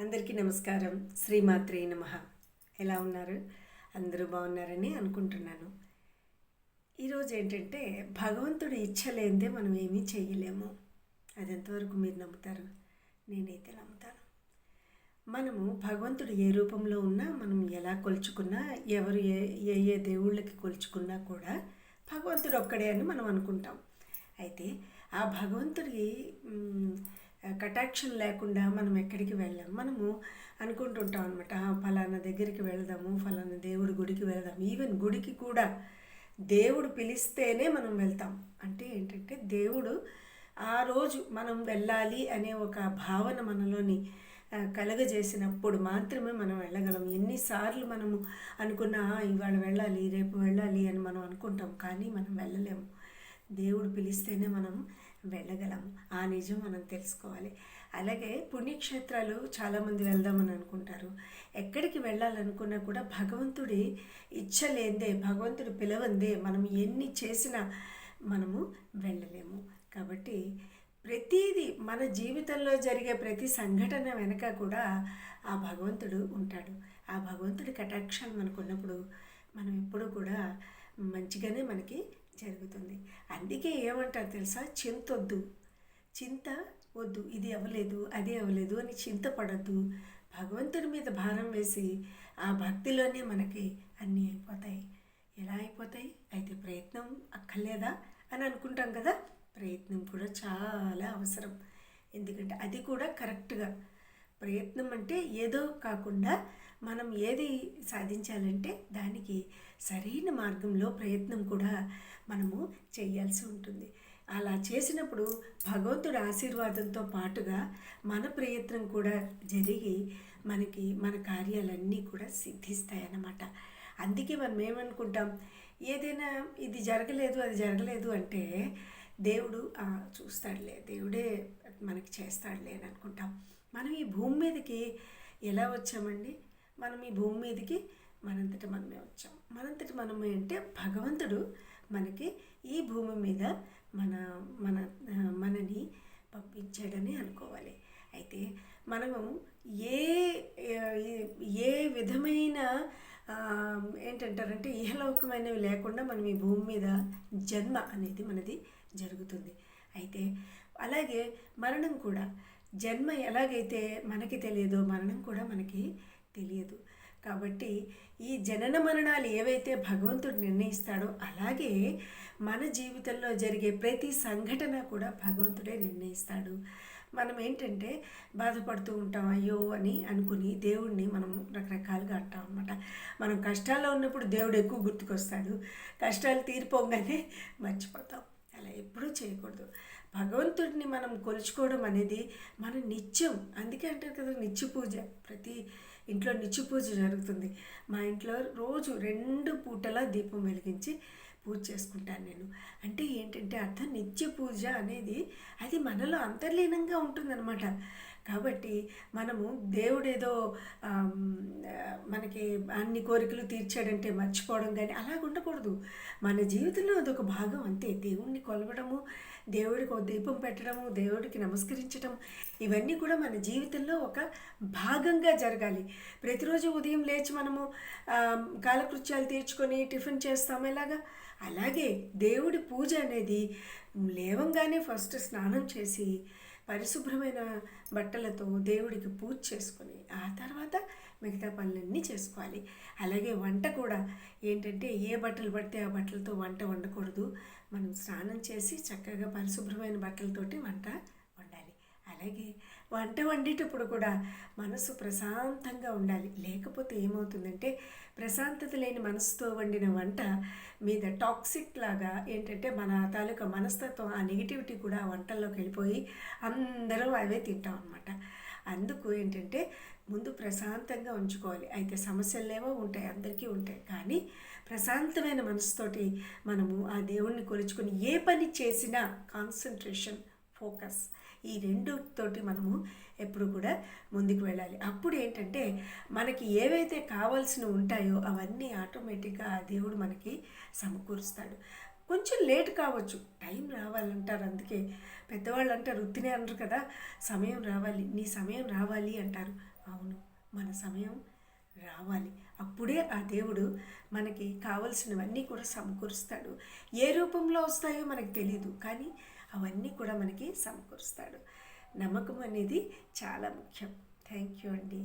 అందరికీ నమస్కారం. శ్రీమాత్రే నమ. ఎలా ఉన్నారు? అందరూ బాగున్నారని అనుకుంటున్నాను. ఈరోజు ఏంటంటే భగవంతుడు ఇచ్చ లేనిదే మనం ఏమీ చేయలేము. అది ఎంతవరకు మీరు నమ్ముతారు? నేనైతే నమ్ముతాను. మనము భగవంతుడు ఏ రూపంలో ఉన్నా మనం ఎలా కొలుచుకున్నా ఎవరు ఏ ఏ ఏ దేవుళ్ళకి కొలుచుకున్నా కూడా భగవంతుడు ఒక్కడే అని మనం అనుకుంటాం. అయితే ఆ భగవంతుడి కటాక్షన్ లేకుండా మనం ఎక్కడికి వెళ్ళాం? మనము అనుకుంటుంటాం అనమాట ఫలానా దగ్గరికి వెళదాము ఫలానా దేవుడి గుడికి వెళదాం ఈవెన్ గుడికి కూడా దేవుడు పిలిస్తేనే మనం వెళ్తాం. అంటే ఏంటంటే దేవుడు ఆ రోజు మనం వెళ్ళాలి అనే ఒక భావన మనలోని కలగజేసినప్పుడు మాత్రమే మనం వెళ్ళగలం. ఎన్నిసార్లు మనము అనుకున్నా ఇవాళ వెళ్ళాలి రేపు వెళ్ళాలి అని మనం అనుకుంటాం కానీ మనం వెళ్ళలేము. దేవుడు పిలిస్తేనే మనం వెళ్ళగలం ఆ నిజం మనం తెలుసుకోవాలి. అలాగే పుణ్యక్షేత్రాలు చాలామంది వెళ్దామని అనుకుంటారు. ఎక్కడికి వెళ్ళాలనుకున్నా కూడా భగవంతుడి ఇచ్చ భగవంతుడు పిలవందే మనం ఎన్ని చేసినా మనము వెళ్ళలేము. కాబట్టి ప్రతిదీ మన జీవితంలో జరిగే ప్రతి సంఘటన వెనక కూడా ఆ భగవంతుడు ఉంటాడు. ఆ భగవంతుడి కటాక్షాలు మనకు ఉన్నప్పుడు మనం ఎప్పుడూ కూడా మంచిగానే మనకి జరుగుతుంది. అందుకే ఏమంటారు తెలుసా? చింతొద్దు. చింత వద్దు ఇది అవ్వలేదు అది అవ్వలేదు అని చింతపడద్దు. భగవంతుడి మీద భారం వేసి ఆ భక్తిలోనే మనకి అన్నీ అయిపోతాయి. ఎలా అయిపోతాయి? అయితే ప్రయత్నం అక్కర్లేదా అని అనుకుంటాం కదా? ప్రయత్నం కూడా చాలా అవసరం. ఎందుకంటే అది కూడా కరెక్ట్గా. ప్రయత్నం అంటే ఏదో కాకుండా మనం ఏది సాధించాలంటే దానికి సరైన మార్గంలో ప్రయత్నం కూడా మనము చేయాల్సి ఉంటుంది. అలా చేసినప్పుడు భగవంతుడి ఆశీర్వాదంతో పాటుగా మన ప్రయత్నం కూడా జరిగి మనకి మన కార్యాలన్నీ కూడా సిద్ధిస్తాయన్నమాట. అందుకే మనం ఏమనుకుంటాం? ఏదైనా ఇది జరగలేదు అది జరగలేదు అంటే దేవుడు చూస్తాడులే దేవుడే మనకి చేస్తాడులే అని అనుకుంటాం. మనం ఈ భూమి మీదకి ఎలా వచ్చామండి? మనం ఈ భూమి మీదకి మనంతటి మనమే వచ్చాం. మనంతటి మనమే అంటే భగవంతుడు మనకి ఈ భూమి మీద మన మన మనని పంపించాడని అనుకోవాలి. అయితే మనము ఏ ఏ- విధమైన ఏంటంటారంటే ఇహలౌకమైనవి లేకుండా మనం ఈ భూమి మీద జన్మ అనేది మనది జరుగుతుంది. అయితే అలాగే మరణం కూడా జన్మ ఎలాగైతే మనకి తెలియదో మరణం కూడా మనకి తెలియదు. కాబట్టి ఈ జనన మరణాలు ఏవైతే భగవంతుడు నిర్ణయిస్తాడో అలాగే మన జీవితంలో జరిగే ప్రతి సంఘటన కూడా భగవంతుడే నిర్ణయిస్తాడు. మనం ఏంటంటే బాధపడుతూ ఉంటాం అయ్యో అని అనుకుని దేవుడిని మనం రకరకాలుగా అంటాం అనమాట మనం కష్టాల్లో ఉన్నప్పుడు దేవుడు ఎక్కువ గుర్తుకొస్తాడు. కష్టాలు తీరిపోగానే మర్చిపోతాం. అలా ఎప్పుడూ చేయకూడదు. భగవంతుడిని మనం కొలుచుకోవడం అనేది మన నిత్యం. అందుకే అంటారు కదా నిత్య పూజ. ప్రతి ఇంట్లో నిత్య పూజ జరుగుతుంది. మా ఇంట్లో రోజు రెండు పూటల దీపం వెలిగించి పూజ చేసుకుంటాను నేను. అంటే ఏంటంటే అర్థం నిత్య పూజ అనేది అది మనలో అంతర్లీనంగా ఉంటుందన్నమాట. కాబట్టి మనము దేవుడేదో మనకి అన్ని కోరికలు తీర్చాడంటే మర్చిపోవడం కానీ అలాగ ఉండకూడదు. మన జీవితంలో అదొక భాగం అంతే. దేవుణ్ణి కొలవడము దేవుడికి ఒక దీపం పెట్టడము దేవుడికి నమస్కరించడం ఇవన్నీ కూడా మన జీవితంలో ఒక భాగంగా జరగాలి. ప్రతిరోజు ఉదయం లేచి మనము కాలకృత్యాలు తీర్చుకొని టిఫిన్ చేస్తాము ఎలాగా? అలాగే దేవుడి పూజ అనేది లేవంగానే ఫస్ట్ స్నానం చేసి పరిశుభ్రమైన బట్టలతో దేవుడికి పూజ చేసుకొని ఆ తర్వాత మిగతా పనులన్నీ చేసుకోవాలి. అలాగే వంట కూడా ఏంటంటే ఏ బట్టలు పడితే ఆ బట్టలతో వంట వండకూడదు. మనం స్నానం చేసి చక్కగా పరిశుభ్రమైన బట్టలతోటి వంట అలాగే వంట వండేటప్పుడు కూడా మనసు ప్రశాంతంగా ఉండాలి. లేకపోతే ఏమవుతుందంటే ప్రశాంతత లేని మనసుతో వండిన వంట మీద టాక్సిక్ లాగా ఏంటంటే మన తాలూకా మనస్తత్వం ఆ నెగిటివిటీ కూడా ఆ వంటల్లోకి వెళ్ళిపోయి అందరం అవే తింటాం అనమాట అందుకు ఏంటంటే ముందు ప్రశాంతంగా ఉంచుకోవాలి. అయితే సమస్యలేవో ఉంటాయి అందరికీ ఉంటాయి. కానీ ప్రశాంతమైన మనసుతోటి మనము ఆ దేవుణ్ణి కొలుచుకొని ఏ పని చేసినా కాన్సన్ట్రేషన్ ఫోకస్ ఈ రెండు తోటి మనము ఎప్పుడు కూడా ముందుకు వెళ్ళాలి. అప్పుడు ఏంటంటే మనకి ఏవైతే కావాల్సినవి ఉంటాయో అవన్నీ ఆటోమేటిక్గా ఆ దేవుడు మనకి సమకూరుస్తాడు. కొంచెం లేట్ కావచ్చు. టైం రావాలంటారు అందుకే. పెద్దవాళ్ళు అంటారు వృత్తినే అనరు కదా సమయం రావాలి. నీ సమయం రావాలి అంటారు. అవును మన సమయం రావాలి. అప్పుడే ఆ దేవుడు మనకి కావలసినవన్నీ కూడా సమకూరుస్తాడు. ఏ రూపంలో వస్తాయో మనకు తెలియదు కానీ అవన్నీ కూడా మనకి సమకూరుస్తాడు. నమ్మకం అనేది చాలా ముఖ్యం. థ్యాంక్ యూ అండి.